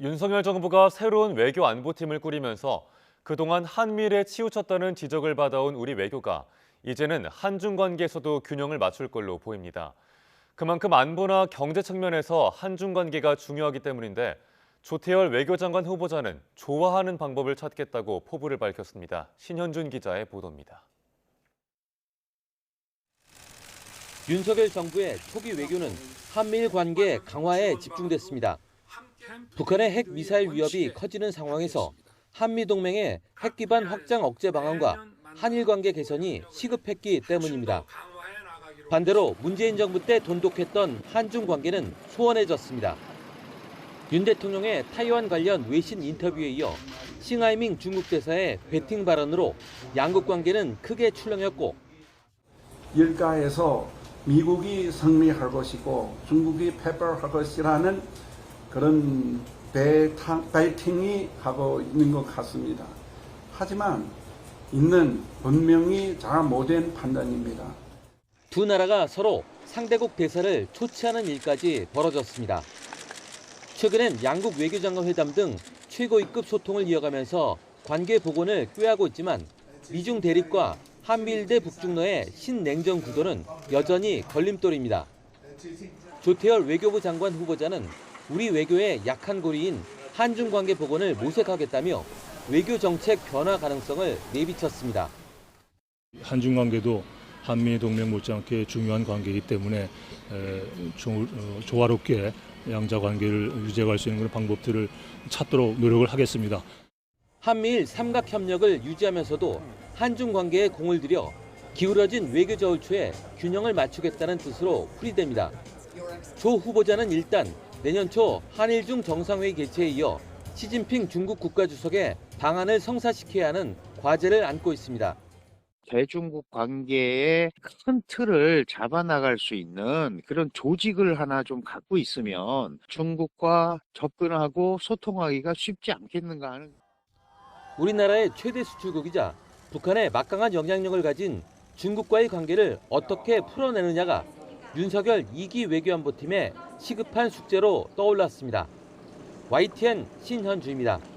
윤석열 정부가 새로운 외교 안보팀을 꾸리면서 그동안 한미일에 치우쳤다는 지적을 받아온 우리 외교가 이제는 한중 관계에서도 균형을 맞출 걸로 보입니다. 그만큼 안보나 경제 측면에서 한중 관계가 중요하기 때문인데 조태열 외교장관 후보자는 좋아하는 방법을 찾겠다고 포부를 밝혔습니다. 신현준 기자의 보도입니다. 윤석열 정부의 초기 외교는 한미일 관계 강화에 집중됐습니다. 북한의 핵 미사일 위협이 커지는 상황에서 한미 동맹의 핵 기반 확장 억제 방안과 한일 관계 개선이 시급했기 때문입니다. 반대로 문재인 정부 때 돈독했던 한중 관계는 소원해졌습니다. 윤 대통령의 타이완 관련 외신 인터뷰에 이어 싱하이밍 중국 대사의 베팅 발언으로 양국 관계는 크게 출렁였고 일가에서 미국이 승리할 것이고 중국이 패배할 것이라는 그런 배팅이 하고 있는 것 같습니다. 하지만 있는 분명히 잘 못된 판단입니다. 두 나라가 서로 상대국 대사를 초치하는 일까지 벌어졌습니다. 최근엔 양국 외교장관 회담 등 최고위급 소통을 이어가면서 관계 복원을 꾀하고 있지만 미중 대립과 한미일 대 북중러의 신냉전 구도는 여전히 걸림돌입니다. 조태열 외교부 장관 후보자는 우리 외교의 약한 고리인 한중 관계 복원을 모색하겠다며 외교 정책 변화 가능성을 내비쳤습니다. 한중 관계도 한미 동맹 못지않게 중요한 관계이기 때문에 조, 어, 조화롭게 양자 관계를 유지할 수 있는 그런 방법들을 찾도록 노력을 하겠습니다. 한미일 삼각 협력을 유지하면서도 한중 관계에 공을 들여 기울어진 외교 저울초에 균형을 맞추겠다는 뜻으로 풀이됩니다. 조 후보자는 일단 내년 초 한일 중 정상회의 개최에 이어 시진핑 중국 국가주석의 방안을 성사시켜야 하는 과제를 안고 있습니다. 대중국 관계의 큰 틀을 잡아나갈 수 있는 그런 조직을 하나 좀 갖고 있으면 중국과 접근하고 소통하기가 쉽지 않겠는가 하는 우리나라의 최대 수출국이자 북한의 막강한 영향력을 가진 중국과의 관계를 어떻게 풀어내느냐가 윤석열 2기 외교안보팀의 시급한 숙제로 떠올랐습니다. YTN 신현주입니다.